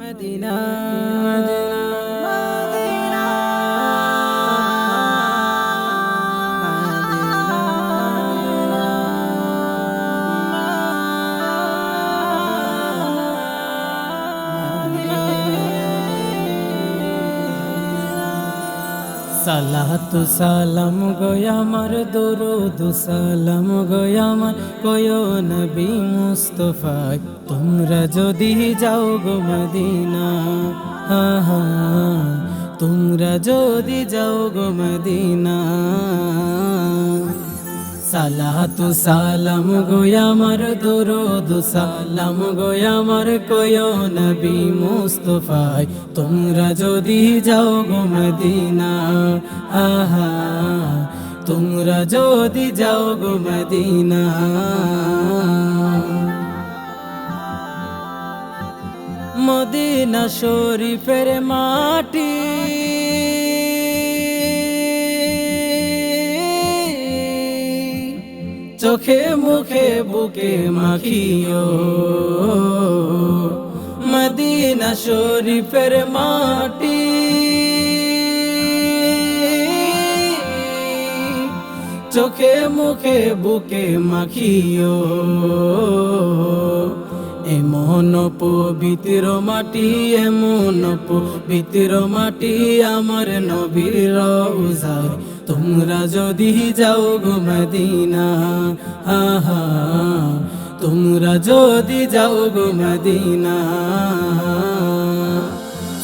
Medina সালাতু সালাম গোয়ামার দরুদ সালাম গোয়ামার কয়ো নবী মুস্তফা, তোমরা যদি যাও গো মদিনা তোমরা যদি যাও গো মদিনা। সালাতু সালাম গোয়ামার দরুদ, সালাম গোয়ামার কয়ো নবী মুস্তফায়। তোমরা যদি যাও গো মদিনা, আহা। তোমরা যদি যাও গো মদিনা। মদিনা শরীফের মাটি চোখে মুখে, বুকে মাখিও। মদিনা শরীফের মাটি। চোখে মুখে, বুকে মাখিও। এমন পবিত্র মাটি, এমন পবিত্র মাটি আমার নবীর রওজায়। তোমরা যদি যাও গো মদিনা, আহা, তোমরা যদি যাও গো মদিনা।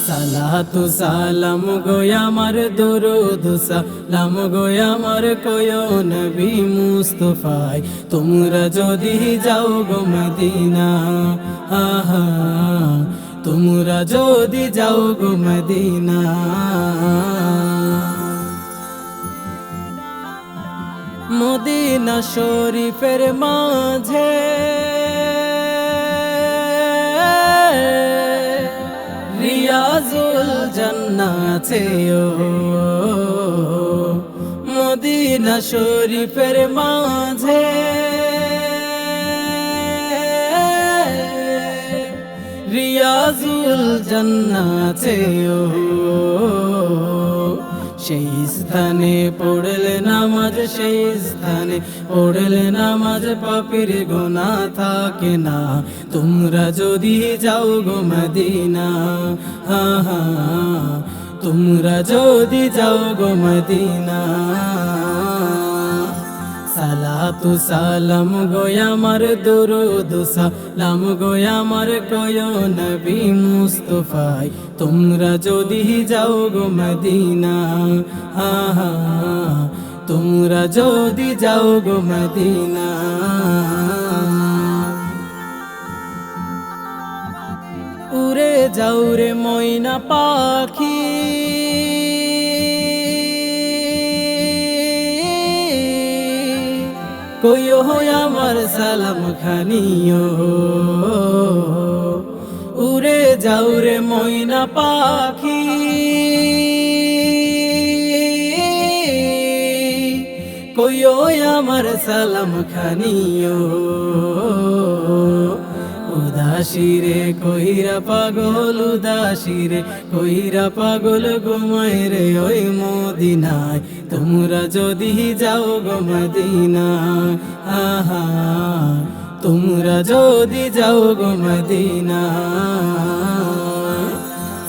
সালাতু সালাম গোয়ামার দরুদ, সালাম গোয়ামার কয়ো নবী মুস্তফায়। তোমরা যদি যাও গো মদিনা, আহা, তোমরা যদি যাও গো মদিনা। মদিনা শরীফের মাঝে। রিয়াজুল জান্নাতে ও মদিনা শরীফের মাঝে। রিয়াজুল জান্নাতে ও সেই স্থানে পড়লে নামাজ, সেই স্থানে পড়লে নামাজ, পাপের গোনা থাকে না। তোমরা যদি যাও গো মদিনা, হা হা, তোমরা যদি যাও গো মদিনা। সালাতু, সালাম গোয়ামার দরুদ, সালাম গোয়ামার কয় নবী মুস্তফায় তোমরা যদি যাও গো মদিনা তোমরা যদি যাও গো মদিনা। উড়ে যাও রে ময়না পাখি। কইও আমার সালাম খানিও। উড়ে যাও রে ময়না পাখি। কইও আমার সালাম খানিও। উদাসিরে কইরা পাগল উদাসিরে কইরা পাগল ঘুমাই রে ওই মদিনায়। তোমরা যদি যাও গো মদিনা আহা, তোমরা যদি যাও গো মদিনা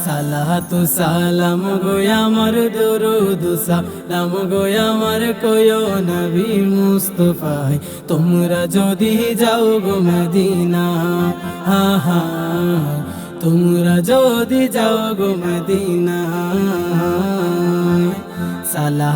সালাতু সালাম গোয়ামার দরুদ সালাম গোয়ামার কয়ো নবী মুস্তফায় তোমরা যদি যাও গো মদিনা, হা তোমরা যদি যাও গো মদিনা। সালা